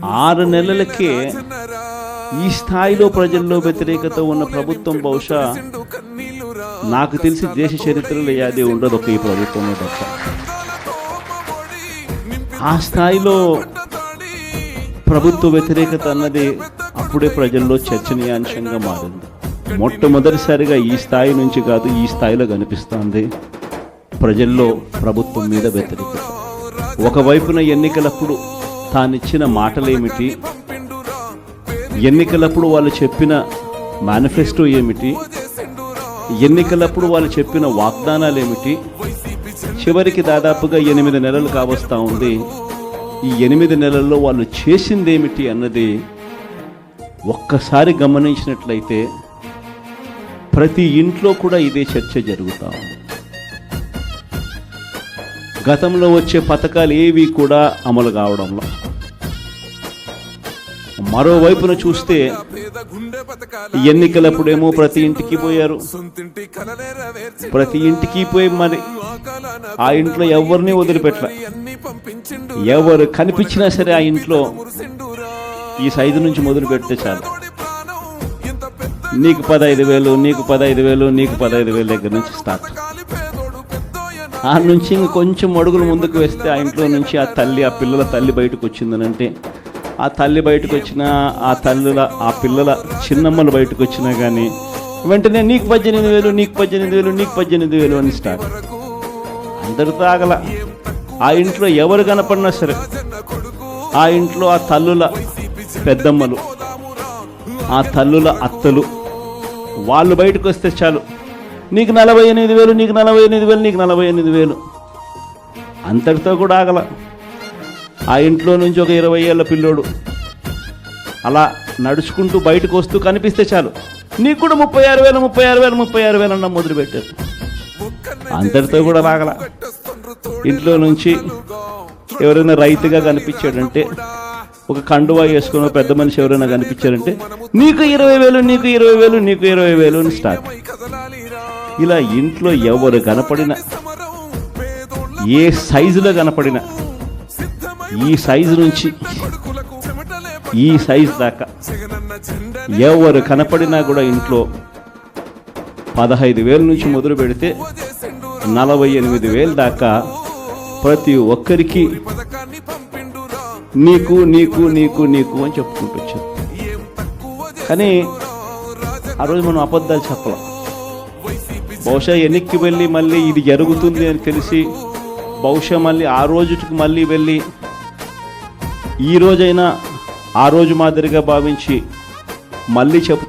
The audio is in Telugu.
ఆరు నెలలకే ఈ స్థాయిలో ప్రజల్లో వ్యతిరేకత ఉన్న ప్రభుత్వం బహుశా నాకు తెలిసి దేశ చరిత్రలో యాదే ఉండదు ఒక ఈ ప్రభుత్వంలో తప్ప. ఆ స్థాయిలో ప్రభుత్వ వ్యతిరేకత అన్నది అప్పుడే ప్రజల్లో చర్చనీయాంశంగా మారింది. మొట్టమొదటిసారిగా ఈ స్థాయి నుంచి కాదు ఈ స్థాయిలో కనిపిస్తోంది ప్రజల్లో ప్రభుత్వం మీద వ్యతిరేకత. ఒకవైపున ఎన్నికలప్పుడు తానిచ్చిన మాటలేమిటి? ఎన్నికలప్పుడు వాళ్ళు చెప్పిన మేనిఫెస్టో ఏమిటి? ఎన్నికలప్పుడు వాళ్ళు చెప్పిన వాగ్దానాలు ఏమిటి చివరికి దాదాపుగా ఎనిమిది నెలలు కావస్తా ఉంది. ఈ ఎనిమిది నెలల్లో వాళ్ళు చేసిందేమిటి అన్నది ఒక్కసారి గమనించినట్లయితే ప్రతి ఇంట్లో కూడా ఇదే చర్చ జరుగుతా ఉంది. గతంలో వచ్చే పథకాలు ఏవి కూడా అమలు కావడంలో మరోవైపున చూస్తే ఎన్నికలప్పుడేమో ప్రతి ఇంటికి పోయారు. ప్రతి ఇంటికి పోయి మరి ఆ ఇంట్లో ఎవరిని వదిలిపెట్టల ఎవరు కనిపించినా సరే ఆ ఇంట్లో ఈ సైజు నుంచి మొదలు పెడితే చాలు. నీకు పదహైదు వేలు నీకు పదహైదు వేలు నీకు పదహైదు వేలు దగ్గర నుంచి స్టార్ట్. ఆ నుంచి ఇంక కొంచెం అడుగులు ముందుకు వేస్తే ఆ ఇంట్లో నుంచి ఆ తల్లి ఆ పిల్లల తల్లి బయటకు వచ్చిందనంటే ఆ తల్లి బయటకు వచ్చిన ఆ తల్లుల ఆ పిల్లల చిన్నమ్మలు బయటకు వచ్చినా కానీ వెంటనే నీకు పద్దెనిమిది వేలు నీకు పద్దెనిమిది వేలు నీకు పద్దెనిమిది వేలు అని స్టార్ట్. వరకు అందరితో ఆగల ఆ ఇంట్లో ఎవరు కనపడినా సరే ఆ ఇంట్లో ఆ తల్లుల పెద్దమ్మలు ఆ తల్లుల అత్తలు వాళ్ళు బయటకు వస్తే చాలు. నీకు నలభై ఎనిమిది వేలు నీకు నలభై ఎనిమిది వేలు నీకు నలభై ఎనిమిది వేలు. అంతటితో కూడా ఆగల. ఆ ఇంట్లో నుంచి ఒక ఇరవై ఏళ్ళ పిల్లోడు. అలా నడుచుకుంటూ బయటకు వస్తూ కనిపిస్తే చాలు. నీకు కూడా ముప్పై ఆరు వేలు ముప్పై ఆరు వేలు ముప్పై ఆరు వేలు అన్న మొదలు పెట్టారు. అంతటితో కూడా రాగల ఇంట్లో నుంచి ఎవరైనా రైతుగా కనిపించాడంటే ఒక కండువా వేసుకుని పెద్ద మనిషి ఎవరైనా కనిపించారంటే నీకు ఇరవై వేలు నీకు ఇరవై వేలు నీకు ఇరవై వేలు అని స్టార్ట్. ఇలా ఇంట్లో ఎవరు కనపడిన ఏ సైజులో కనపడిన ఈ సైజు నుంచి ఈ సైజు దాకా ఎవరు కనపడినా కూడా ఇంట్లో పదహైదు వేల నుంచి మొదలు పెడితే నలభై ఎనిమిది వేలు దాకా ప్రతి ఒక్కరికి నీకు నీకు నీకు నీకు అని చెప్పుకుంటూ వచ్చాను కానీ ఆ రోజు మనం అబద్ధాలు చెప్పలేం. బహుశా ఎన్నికకి వెళ్ళి మళ్ళీ ఇది జరుగుతుంది అని తెలిసి బహుశా మళ్ళీ ఆ రోజుకి మళ్ళీ వెళ్ళి ఈ రోజైనా ఆ రోజు మాదిరిగా భావించి మళ్ళీ చెప్